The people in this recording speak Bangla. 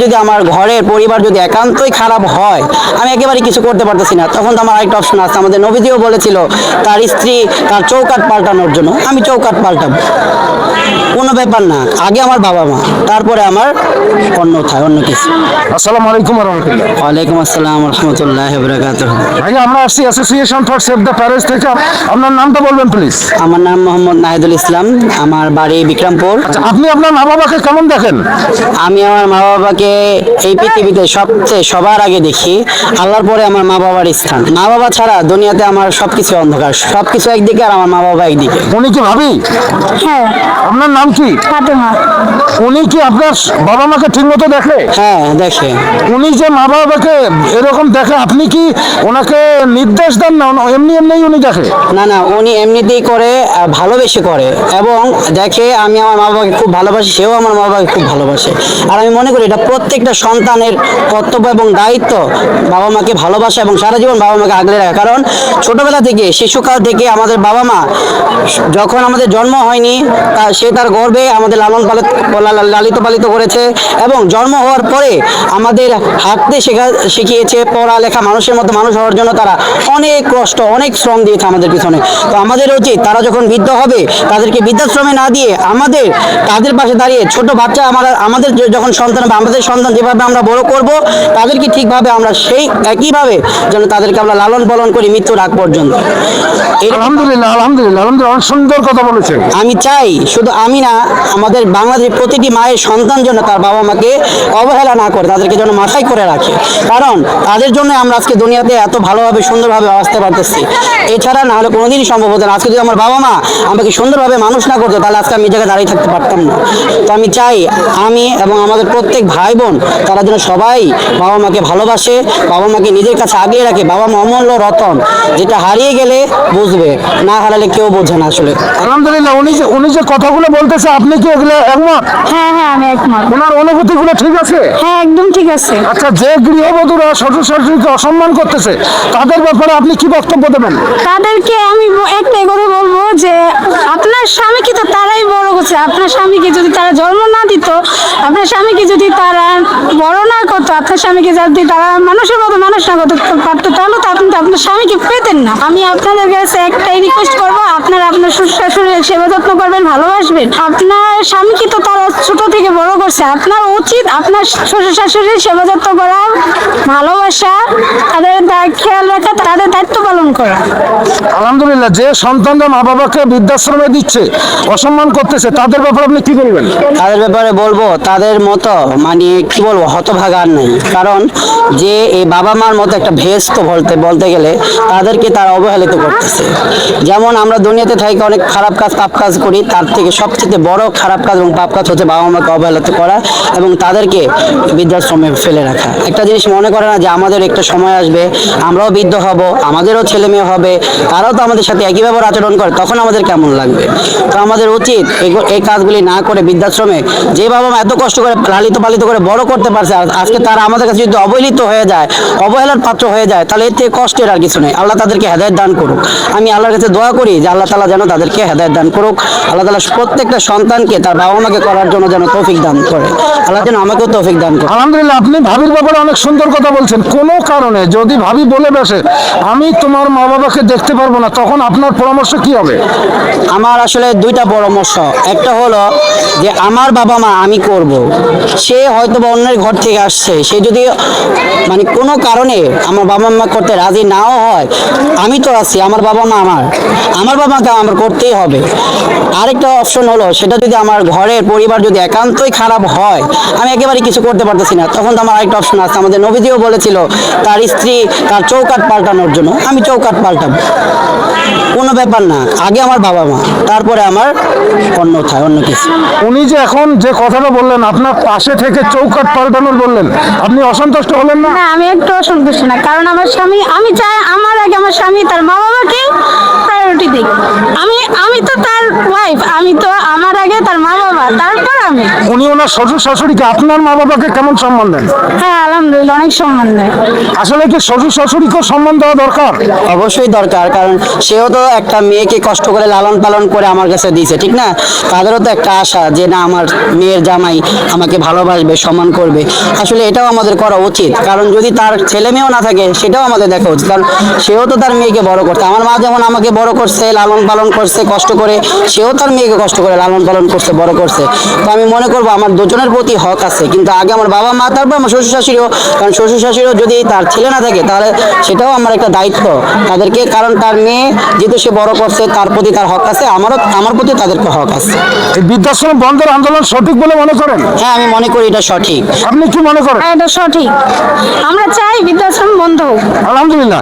যদি আমার ঘরের পরিবার যদি একান্তই খারাপ হয়, আমি একেবারে কিছু করতে পারতেছি না। তখন তো আমার আরেকটা অপশন আছে। আমাদের নবীজিও বলেছিল, তার স্ত্রী তার চৌকাট পাল্টানোর জন্য। আমি চৌকাট পাল্টাবো। কোনো ব্যাপার না। আগে আমার বাবা মা তারপরে আমার অন্য থায় অন্য কিছু। আসসালামু আলাইকুম রহমতুল্লাহ। ওয়ালাইকুম আসসালাম রহমতুল্লাহ বরকাত ভাই আমরা আসছি অ্যাসোসিয়েশন ফর সেভ দ্য প্যারেস থেকে। আপনার নামটা বলবেন প্লিজ আমার নাম মোহাম্মদ নাহিদুল ইসলাম। আমার বাড়ি বিক্রমপুর। আপনি আপনার মা বাবাকে কেমন দেখেন? আমি আমার মা বাবাকে এই পৃথিবীতে সবচেয়ে সবার আগে দেখি। আল্লাহর পরে আমার মা বাবার স্থান। মা বাবা ছাড়া দুনিয়াতে আমার সবকিছু অন্ধকার। সবকিছু একদিকে আর আমার মা বাবা একদিকে। উনি কি ভাবি? হ্যাঁ। আপনার নাম কি? ফাতেমা। উনি কি আপনার বাবা মাকে ঠিকমতো দেখে? হ্যাঁ দেখে। উনি যে মা বাবাকে এরকম দেখে আপনি কি ওনাকে নির্দেশ দেন না? এমনি এমনি উনি দেখে? না না উনি এমনিতেই করে ভালোবেসে করে। এবং দেখে আমি আমার মা বাবাকে খুব ভালোবাসি সেও আমার মা বাবাকে খুব ভালোবাসে। আর আমি মনে করি এটা প্রত্যেকটা সন্তানের কর্তব্য এবং দায়িত্ব বাবা মাকে ভালোবাসা এবং সারা জীবন বাবা মাকে আগলে রাখা। কারণ ছোটবেলা থেকে শিশুকাল থেকে আমাদের বাবা মা যখন আমাদের জন্ম হয়নি সে তার গর্বে আমাদের লালন পালিত লালিত পালিত করেছে এবং জন্ম হওয়ার পরে আমাদের হাঁটতে শেখা শিখিয়েছে পড়ালেখা মানুষের মতো মানুষ হওয়ার জন্য তারা অনেক কষ্ট অনেক শ্রম দিয়েছে আমাদের পিছনে। তো আমাদের উচিত তারা যখন বৃদ্ধ হবে তাদেরকে বৃদ্ধাশ্রমে না দিয়ে আমাদের তাদের পাশে দাঁড়িয়ে ছোট বাচ্চা আমরা আমাদের যখন সন্তান হবে আমাদের সন্তান যেভাবে আমরা বড় করব তাদেরকে ঠিকভাবে আমরা সেই একইভাবে যেন তাদেরকে আমরা লালন পালন করি মৃত্যুর আগ পর্যন্ত। আলহামদুলিল্লাহ আলহামদুলিল্লাহ আলহামদুলিল্লাহ অনেক সুন্দর কথা বলেছেন। আমি চাই শুধু আমি না, আমাদের বাংলাদেশের প্রতিটি মায়ের সন্তান যেন তার বাবা মাকে অবহেলা না করে, তাদেরকে যেন মাথায় করে রাখে। কারণ তাদের জন্য আমরা আজকে দুনিয়াতে এত ভালোভাবে, সুন্দরভাবে বাঁচতে পারতেছি। এছাড়া না হলে কোনোদিনই সম্ভব হতো না। আজকে যদি আমার বাবা মা আমাকে সুন্দরভাবে মানুষ না করতো, তাহলে আজকে আমি জায়গায় দাঁড়িয়ে থাকতে পারতাম না। তো আমি চাই আমি এবং আমাদের প্রত্যেক ভাই বোন, তারা যেন সবাই বাবা মাকে ভালোবাসে, বাবা মাকে নিজের কাছে আগিয়ে রাখে, বাবা মা অমূল্য রতন, যেটা হারিয়ে গেলে বুঝবে, না হারালে কেউ বোঝে না আসলে। আলহামদুলিল্লাহ, উনি উনি যে কথাগুলো বলতেছে আপনি কি এগুলো একমত? হ্যাঁ হ্যাঁ আমি একমত। ওনার অনুভূতিগুলো ঠিক আছে? হ্যাঁ একদম ঠিক আছে। আচ্ছা যে গৃহবধূরা শ্বশুর শাশুড়িকে অসম্মান করতেছে তাদের ব্যাপারে আপনি কি বক্তব্য দেবেন? তাদেরকে আমি একটাই কথা বলব যে আপনার স্বামীকে তো তারাই বড় করছে। আপনার স্বামীকে যদি তারা জন্ম না দিত আপনার স্বামীকে যদি তারা বড় না করতো আপনার স্বামীকে যদি তারা মানুষের মতো মানুষ না করতে পারতো তাহলে তো আপনি তো আপনার স্বামীকে পেতেন না। আমি আপনাদের কাছে একটাই রিকোয়েস্ট করব আপনারা আপনার শ্বশুর শাশুড়ির সেবা যত্ন করবেন ভালোবাসবেন। আপনার স্বামীকে তো তারা ছোট থেকে বড় করছে। আপনার উচিত আপনার শ্বশুর শাশুড়ির সেবা যত্ন করা ভালোবাসা, তাদের খেয়াল রাখা দায়িত্ব পালন করা। আলহামদুলিল্লাহ যে সন্তানরা মা বাবাকে বৃদ্ধাশ্রমে দিচ্ছে অসম্মান করতেছে তাদের ব্যাপারে আপনি কি বলবেন? তাদের ব্যাপারে বলব তাদের মতো মানে কি বলব হতভাগা আর নেই। কারণ যে এই বাবা মার মতো একটা ভেস তো বলতে বলতে গেলে তাদেরকে তারা অবহেলিত করতেছে। যেমন আমরা দুনিয়াতে থাকি অনেক খারাপ কাজ পাপ কাজ করি তার থেকে সবচেয়ে বড় খারাপ কাজ এবং পাপ কাজ হচ্ছে বাবা মাকে অবহেলিত করা এবং তাদেরকে বৃদ্ধাশ্রমে ফেলে রাখা। একটা জিনিস মনে করে না যে আমাদের একটা সময় আসবে আমরাও বৃদ্ধ হব আমাদেরও ছেলে মেয়ে হবে, তারাও তো আমাদের সাথে একই ব্যবহার আচরণ করে, তখন আমাদের কেমন লাগবে? তো আমাদের উচিত এই কাজগুলি না করে বৃদ্ধাশ্রমে যে বাবা মা এত কষ্ট করে লালিত পালিত করে বড় করতে পারছে আজকে তারা আমাদের কাছে যদি অবহেলিত হয়ে যায়, অবহেলার পাত্র হয়ে যায়, তাহলে থেকে কষ্টের আর কিছু নেই। আল্লাহ তাদেরকে হেদায়ত দান করুক। আমি আল্লাহর কাছে দোয়া করি যে আল্লাহ তালা যেন তাদেরকে হেদায়ত দান করুক। আল্লাহ তালা প্রত্যেকটা সন্তানকে তার বাবা মাকে করার জন্য যেন তৌফিক দান করে। আল্লাহ যেন আমাকেও তৌফিক দান করে আলহামদুলিল্লাহ, আপনি ভাবির ব্যাপারে অনেক সুন্দর কথা বলছেন। কোনো কারণে যদি ভাবি বলে বসে আমি তোমার মা বাবাকে দেখতে পারব না, তখন আপনার পরামর্শ কি হবে? আমার আসলে দুইটা পরামর্শ। একটা হলো যে আমার বাবা মা আমি করব। সে হয়তো বা অন্যের ঘর থেকে আসছে। সে যদি মানে কোনো কারণে আমার বাবা মা করতে রাজি নাও হয়, আমি তো আছি, আমার বাবা মা আমার। আমার বাবা মাকে আমার করতেই হবে। আরেকটা অপশন হলো, সেটা যদি আমার ঘরের পরিবার যদি একান্তই খারাপ হয়, আমি একেবারে কিছু করতে পারতেছি না। তখন তো আমার আরেকটা অপশন আছে। আমাদের নবীজিও বলেছিল, তার স্ত্রী তার চৌকাট পাল্টানোর জন্য। আমি চৌকাট পাল্টাবো। কোনো ব্যাপার না। আগে আমার বাবা মা তারপরে আমার অন্য থায় অন্য কিছু। উনি যে এখন যে কথাটা বললেন আপনার পাশে থেকে চৌকাট পাল্টানোর বললেন আপনি অসন্তুষ্ট হলেন না? না আমি একটু অসন্তুষ্ট না কারণ আমার স্বামী আমি চাই আমার আগে আমার স্বামী তার মা বাবাকে প্রায়োরিটি দিক। আমি আমি তো তার ওয়াইফ আমি তো আমার আগে তার মা বাবা বাবা তারপর আমি? উনি ওনার শ্বশুর শাশুড়িকে আপনার মা বাবাকে কেমন সম্মান দেন? হ্যাঁ আলহামদুলিল্লাহ অনেক সম্মান দেয়। আসলে কি শ্বশুর শাশুড়িকেও সম্মান দেওয়া দরকার? অবশ্যই দরকার কারণ সেও তো একটা মেয়েকে কষ্ট করে লালন পালন করে আমার কাছে দিয়েছে ঠিক না? তাদেরও তো একটা আশা যে না আমার মেয়ের জামাই আমাকে ভালোবাসবে সম্মান করবে। আসলে এটাও আমাদের করা উচিত কারণ যদি তার ছেলে মেয়েও না থাকে সেটাও আমাদের দেখা উচিত কারণ সেও তো তার মেয়েকে বড় করছে। আমার মা যেমন আমাকে বড় করছে লালন পালন করছে কষ্ট করে সেও তার মেয়েকে কষ্ট করে লালন পালন করছে বড় করছে। তো আমি মনে করব আমার দুজনের প্রতি হক আছে। কিন্তু আগে আমার বাবা মা তারপর আমার শ্বশুর শাশুড়িও। কারণ শ্বশুর শাশুড়িও যদি তার ছেলে না থাকে তাহলে সেটাও আমার একটা দায়িত্ব। তাদেরকে কারণ তার মেয়ে যেহেতু সে বড় করছে তার প্রতি তার হক আছে। আমারও আমার প্রতি তাদেরকে হক আছে। এই বৃদ্ধাশ্রম বন্ধের আন্দোলন সঠিক বলে মনে করেন? হ্যাঁ আমি মনে করি এটা সঠিক। আপনি কি মনে করেন? হ্যাঁ এটা সঠিক। আমরা চাই বৃদ্ধাশ্রম বন্ধ হোক। আলহামদুলিল্লাহ।